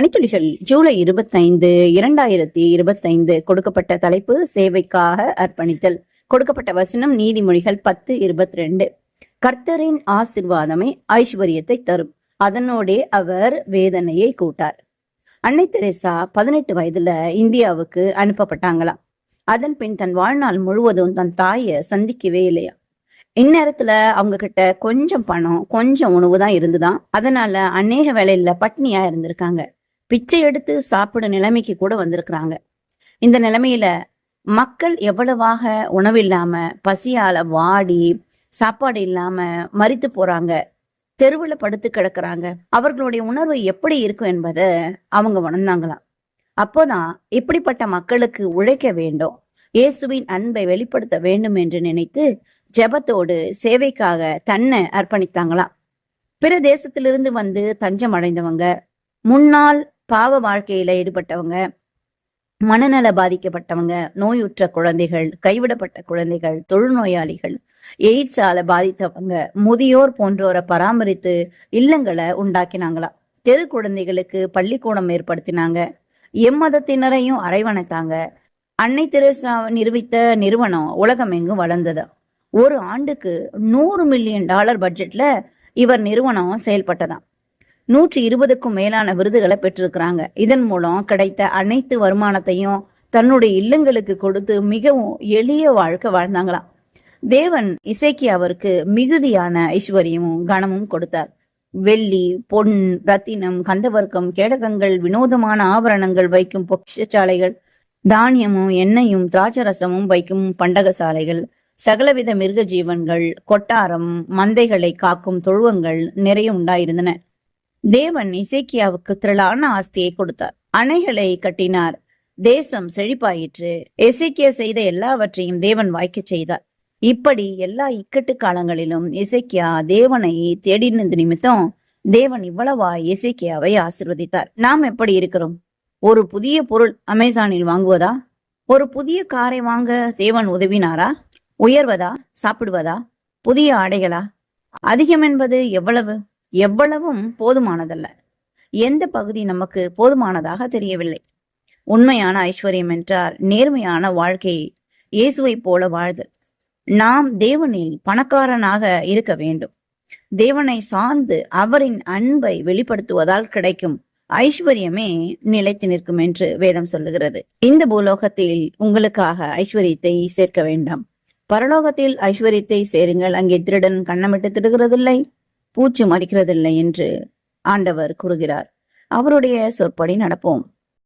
பணித்துளிகள் ஜூலை இருபத்தைந்து இரண்டாயிரத்தி இருபத்தைந்து கொடுக்கப்பட்ட தலைப்பு சேவைக்காக அர்ப்பணித்தல். கொடுக்கப்பட்ட வசனம் நீதிமொழிகள் பத்து இருபத்தி ரெண்டு கர்த்தரின் ஆசிர்வாதமே ஐஸ்வர்யத்தை தரும். அதனோடே அவர் வேதனையை கூட்டார். அன்னை தெரேசா பதினெட்டு வயதுல இந்தியாவுக்கு அனுப்பப்பட்டாங்களாம். அதன் பின் தன் வாழ்நாள் முழுவதும் தன் தாயை சந்திக்கவே இல்லையா இந்நேரத்துல அவங்க கிட்ட கொஞ்சம் பணம் கொஞ்சம் உணவு தான் இருந்துதான். அதனால அநேக வேலையில பட்னியா இருந்திருக்காங்க. பிச்சை எடுத்து சாப்பிட நிலைமைக்கு கூட வந்திருக்கிறாங்க. இந்த நிலைமையில மக்கள் எவ்வளவாக உணவில்லாம பசியால வாடி சாப்பாடு இல்லாம மறித்து போறாங்க தெருவுல படுத்து கிடக்குறாங்க அவர்களுடைய உணர்வு எப்படி இருக்கும் என்பதை அவங்க உணர்ந்தாங்களாம் அப்போதான் இப்படிப்பட்ட மக்களுக்கு உழைக்க வேண்டும் இயேசுவின் அன்பை வெளிப்படுத்த வேண்டும் என்று நினைத்து ஜெபத்தோடு சேவைக்காக தன்னை அர்ப்பணித்தாங்களாம். பிற தேசத்திலிருந்து வந்து தஞ்சம் அடைந்தவங்க முன்னாள் பாவ வாழ்க்கையில ஈடுபட்டவங்க மனநல பாதிக்கப்பட்டவங்க நோயுற்ற குழந்தைகள் கைவிடப்பட்ட குழந்தைகள் தொழுநோயாளிகள் எய்ட்ஸால பாதித்தவங்க முதியோர் போன்றோரை பராமரித்து இல்லங்களை உண்டாக்கினாங்களா? தெரு குழந்தைகளுக்கு பள்ளிக்கூடம் ஏற்படுத்தினாங்க. எம்மதத்தினரையும் அரைவணைத்தாங்க. அன்னை தெரேசா நிறுவித்த நிறுவனம் உலகமெங்கும் வளர்ந்தது. ஒரு ஆண்டுக்கு நூறு மில்லியன் டாலர் பட்ஜெட்ல இவர் நிறுவனம் செயல்பட்டதாம். நூற்றி இருபதுக்கும் மேலான விருதுகளை பெற்றிருக்கிறாங்க. இதன் மூலம் கிடைத்த அனைத்து வருமானத்தையும் தன்னுடைய இல்லங்களுக்கு கொடுத்து மிகவும் எளிய வாழ்க்கை வாழ்ந்தாங்களாம். தேவன் இசைக்கு அவருக்கு மிகுதியான ஐஸ்வர்யமும் கனமும் கொடுத்தார். வெள்ளி பொன் ரத்தினம் கந்தவர்க்கம் கேடகங்கள் வினோதமான ஆபரணங்கள் வைக்கும் பொக்கிஷசாலைகள் தானியமும் எண்ணெயும் திராட்சரசமும் வைக்கும் பண்டகசாலைகள் சகலவித மிருக ஜீவன்கள் கொட்டாரம் மந்தைகளை காக்கும் தொழுவங்கள் நிறைய உண்டாயிருந்தன. தேவன் இசைக்கியாவுக்கு திரளான ஆஸ்தியை கொடுத்தார். அணைகளை கட்டினார். தேசம் செழிப்பாயிற்று. எசேக்கியா செய்த எல்லாவற்றையும் தேவன் வாய்க்க செய்தார். இப்படி எல்லா இக்கட்டு காலங்களிலும் இசைக்கியா தேவனை தேடினது நிமித்தம் தேவன் இவ்வளவா இசைக்கியாவை ஆசிர்வதித்தார். நாம் எப்படி இருக்கிறோம்? ஒரு புதிய பொருள் அமேசானில் வாங்குவதா? ஒரு புதிய காரை வாங்க தேவன் உதவினாரா? உயர்வதா? சாப்பிடுவதா? புதிய ஆடைகளா? அதிகம் என்பது எவ்வளவு? எவ்வளவும் போதுமானதல்ல. எந்த பகுதி நமக்கு போதுமானதாக தெரியவில்லை. உண்மையான ஐஸ்வர்யம் என்றால் நேர்மையான வாழ்க்கையை இயேசுவை போல வாழ்தல். நாம் தேவனில் பணக்காரனாக இருக்க வேண்டும். தேவனை சார்ந்து அவரின் அன்பை வெளிப்படுத்துவதால் கிடைக்கும் ஐஸ்வர்யமே நிலைத்து நிற்கும் என்று வேதம் சொல்லுகிறது. இந்த பூலோகத்தில் உங்களுக்காக ஐஸ்வர்யத்தை சேர்க்க வேண்டாம். பரலோகத்தில் ஐஸ்வர்யத்தை சேருங்கள். அங்கே திருடன் கண்ணமிட்டு திடுகிறதில்லை. பூச்சி மறிக்கிறதில்லை என்று ஆண்டவர் கூறுகிறார். அவருடைய சொற்படி நடப்போம்.